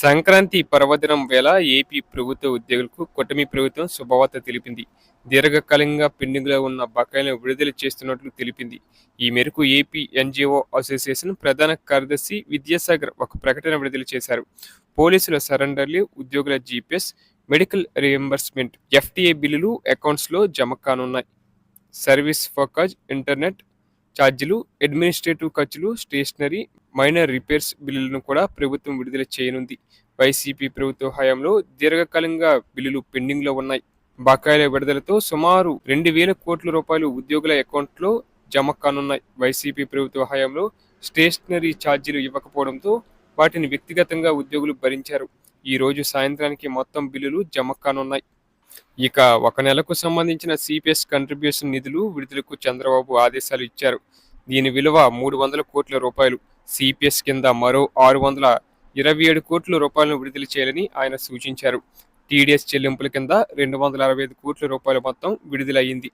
సంక్రాంతి పర్వదినం వేళ ఏపీ ప్రభుత్వ ఉద్యోగులకు కూటమి ప్రభుత్వం శుభవార్త తెలిపింది. దీర్ఘకాలంగా పెండింగ్లో ఉన్న బకాయిలను విడుదల చేస్తున్నట్లు తెలిపింది. ఈ మేరకు ఏపీ ఎన్జిఓ అసోసియేషన్ ప్రధాన కార్యదర్శి విద్యాసాగర్ ఒక ప్రకటన విడుదల చేశారు. పోలీసుల సరెండర్లు ఉద్యోగుల జీపీఎస్ మెడికల్ రియంబర్స్మెంట్ ఎఫ్టీఏ బిల్లులు అకౌంట్స్లో జమ కానున్నాయి. సర్వీస్ ఫోకాజ్ ఇంటర్నెట్ ఛార్జీలు అడ్మినిస్ట్రేటివ్ ఖర్చులు స్టేషనరీ మైనర్ రిపేర్స్ బిల్లులను కూడా ప్రభుత్వం విడుదల చేయనుంది. వైసీపీ ప్రభుత్వ హయాంలో దీర్ఘకాలంగా బిల్లులు పెండింగ్లో ఉన్నాయి. బకాయిల విడుదలతో సుమారు రెండు వేల కోట్ల రూపాయలు ఉద్యోగుల అకౌంట్లో జమ కానున్నాయి. వైసీపీ ప్రభుత్వ హయాంలో స్టేషనరీ ఛార్జీలు ఇవ్వకపోవడంతో వాటిని వ్యక్తిగతంగా ఉద్యోగులు భరించారు. ఈ రోజు సాయంత్రానికి మొత్తం బిల్లులు జమ కానున్నాయి. ఇక ఒక నెలకు సంబంధించిన సిపిఎస్ కంట్రిబ్యూషన్ నిధులు విడుదలకు చంద్రబాబు ఆదేశాలు ఇచ్చారు. దీని విలువ మూడు వందల కోట్ల రూపాయలు. సిపిఎస్ కింద మరో ఆరు వందల ఇరవై ఏడు కోట్ల రూపాయలను విడుదల చేయాలని ఆయన సూచించారు. టీడీఎస్ చెల్లింపుల కింద రెండు వందల అరవై ఐదు కోట్ల రూపాయల మొత్తం విడుదలయ్యింది.